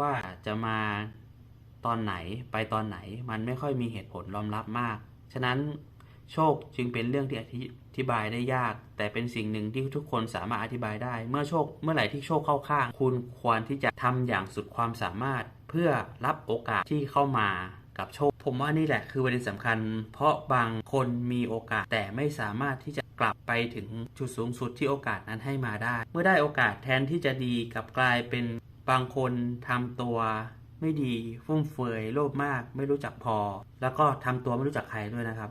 ว่าจะมาตอนไหนไปตอนไหน มันไม่ค่อยมีเหตุผลรองรับมาก ฉะนั้นโชคจึงเป็นเรื่องที่อธิธิบายได้ยาก แต่เป็นสิ่งหนึ่งที่ทุกคนสามารถอธิบายได้ เมื่อโชคเมื่อไหร่ที่โชคเข้าข้าง คุณควรที่จะทำอย่างสุดความสามารถเพื่อรับโอกาสที่เข้ามากับโชค ผมว่านี่แหละคือประเด็นสำคัญ เพราะบางคนมีโอกาสแต่ไม่สามารถที่จะกลับไปถึงจุดสูงสุดที่โอกาสนั้นให้มาได้ เมื่อได้โอกาสแทนที่จะดีกลับกลายเป็น บางคนทำตัวไม่ดีฟุ่มเฟือยโลภมาก ไม่รู้จักพอ แล้วก็ทำตัวไม่รู้จักใครด้วยนะครับ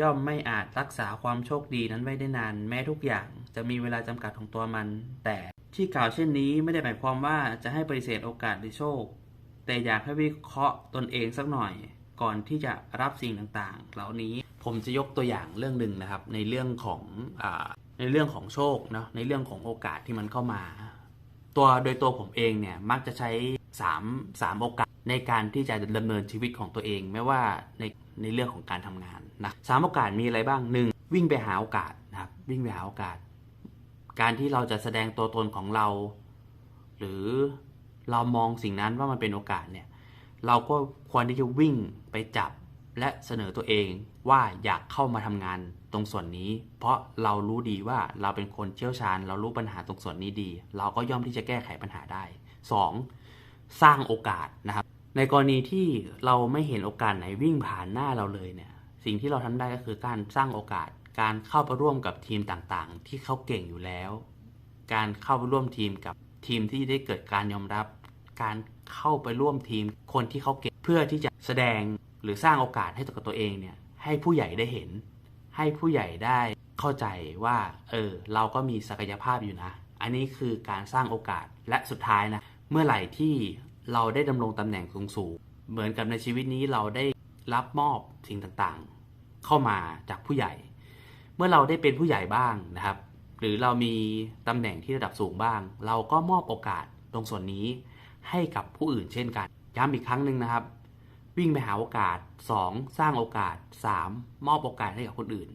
ย่อมไม่อาจรักษาความโชคดีนั้นไว้ได้นาน แม้ทุกอย่างจะมีเวลาจำกัดของตัวมัน แต่ที่กล่าวเช่นนี้ไม่ได้หมายความว่าจะให้ปฏิเสธโอกาสหรือโชค แต่อยากให้วิเคราะห์ตนเองสักหน่อย ก่อนที่จะรับสิ่งต่างๆ เหล่านี้ผมจะยกตัวอย่างเรื่องหนึ่งนะครับ ในเรื่องของอในเรื่องของโชคเนาะในเรื่องของโอกาสที่มันเข้ามา ตัวโดยตัวผมเองเนี่ยมักจะใช้3 3โอกาสในการที่จะดำเนินชีวิตของตัวเอง ไม่ว่าในในเรื่องของการทำงานนะสามโอกาสมีอะไรบ้างหนึ่งวิ่งไปหาโอกาสนะครับวิ่งไปหาโอกาส การที่เราจะแสดงตัวตนของเรา หรือเรามองสิ่งนั้นว่ามันเป็นโอกาสเนี่ยเราก็ควรที่จะวิ่งไปจับ และเสนอตัวเองว่าอยากเข้ามาทำงานตรงส่วนนี้ เพราะเรารู้ดีว่าเราเป็นคนเชี่ยวชาญ เรารู้ปัญหาตรงส่วนนี้ดี เราก็ย่อมที่จะแก้ไขปัญหาได้ 2. สร้างโอกาสนะครับ ในกรณีที่เราไม่เห็นโอกาสไหนวิ่งผ่านหน้าเราเลยเนี่ยสิ่งที่เราทำได้ก็คือการสร้างโอกาส การเข้าไปร่วมกับทีมต่างๆ ที่เขาเก่งอยู่แล้ว การเข้าไปร่วมทีมกับทีมที่ได้เกิดการยอมรับ การเข้าไปร่วมทีมคนที่เขาเก่งเพื่อที่จะแสดง หรือสร้างโอกาสให้กับตัวเองเนี่ยให้ผู้ใหญ่ได้เห็น ให้ผู้ใหญ่ได้เข้าใจว่าเออเราก็มีศักยภาพอยู่นะ อันนี้คือการสร้างโอกาสและสุดท้ายนะเมื่อไหร่ที่เราได้ดำรงตำแหน่งสูงๆเหมือนกับในชีวิตนี้เราได้รับมอบสิ่งต่างๆ เข้ามาจากผู้ใหญ่ เมื่อเราได้เป็นผู้ใหญ่บ้างนะครับ หรือเรามีตำแหน่งที่ระดับสูงบ้าง เราก็มอบโอกาสตรงส่วนนี้ให้กับผู้อื่นเช่นกันย้ำอีกครั้งหนึ่งนะครับ วิ่งไปหาโอกาส 2. สร้างโอกาส 3. มอบโอกาสให้กับคนอื่น